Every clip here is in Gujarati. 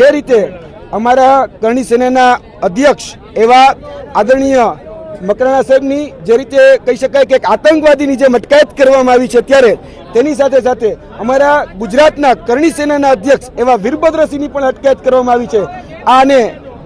જે રીતે અમારા કરણી સેનાના અધ્યક્ષ એવા આદરણીય મકરાણા સાહેબની જે રીતે કહી શકાય કે એક આતંકવાદીની જે અટકાયત કરવામાં આવી છે ત્યારે તેની સાથે સાથે અમારા ગુજરાતના કરણી સેનાના અધ્યક્ષ એવા વીરભદ્રસિંહની પણ અટકાયત કરવામાં આવી છે. આને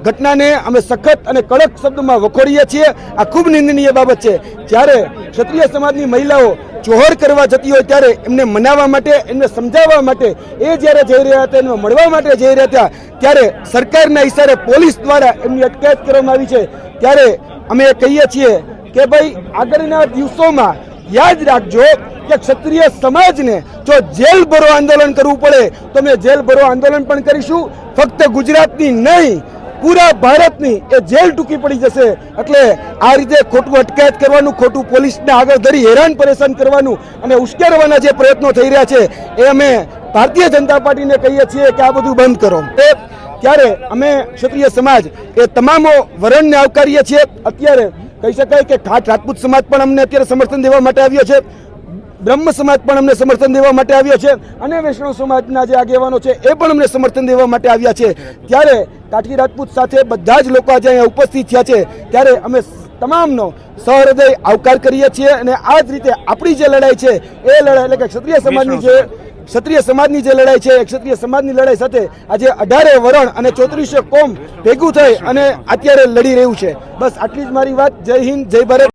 ઘટનાને અમે સખત અને કડક શબ્દમાં વખોડીએ છીએ. આ ખૂબ નિંદનીય બાબત છે. જ્યારે ક્ષત્રિય સમાજની મહિલાઓ જોહર કરવા જતી હોય ત્યારે એમને મનાવવા માટે, એમને સમજાવવા માટે, એ જ્યારે જઈ રહ્યા હતા, એમને મળવા માટે જઈ રહ્યા હતા, ત્યારે સરકારના ઇશારે પોલીસ દ્વારા એમની અટકાયત કરવામાં આવી છે. ત્યારે અમે કહીએ છીએ કે ભાઈ, આગળના દિવસોમાં યાદ રાખજો કે ક્ષત્રિય સમાજને જો જેલ ભરો આંદોલન કરવું પડે, તો અમે જેલ ભરો આંદોલન પણ કરીશું. ફક્ત ગુજરાતની નહીં પૂરા ભારતની એ જેલ ટૂંકી પડી જશે. એટલે આ રીતે ખોટું અટકાયત કરવાનું, ખોટું પોલીસને આગળ ધરી હેરાન પરેશાન કરવાનું અને ઉશ્કેરવાના જે પ્રયત્નો થઈ રહ્યા છે, એ અમે ભારતીય જનતા પાર્ટીને કહીએ છીએ કે આ બધું બંધ કરો. એ ત્યારે અમે ક્ષત્રિય સમાજ એ તમામો વરણને આવકારીએ છીએ. અત્યારે કહી શકાય કે ખાટ રાજપૂત સમાજ પણ અમને અત્યારે સમર્થન દેવા માટે આવ્યો છે. બ્રહ્મ સમાજ પણ અમને સમર્થન દેવા માટે આવ્યા છે. અને વૈષ્ણવ સમાજના જે આગેવાનો છે એ પણ અમને સમર્થન દેવા માટે આવ્યા છે. ત્યારે કાઠી રાજપૂત સાથે બધા જ લોકો આજે અહીંયા ઉપસ્થિત થયા છે. ત્યારે અમે તમામનો સહૃદય આવકાર કરીએ છીએ અને આ જ રીતે આપણી જે લડાઈ છે એ લડાઈ એટલે કે ક્ષત્રિય સમાજની જે ક્ષત્રિય સમાજની જે લડાઈ છે એ ક્ષત્રિય સમાજની લડાઈ સાથે આજે અઢારે વરણ અને ચોત્રીસે કોમ ભેગું થઈ અને અત્યારે લડી રહ્યું છે. બસ આટલી જ મારી વાત. જય હિન્દ જય ભારત.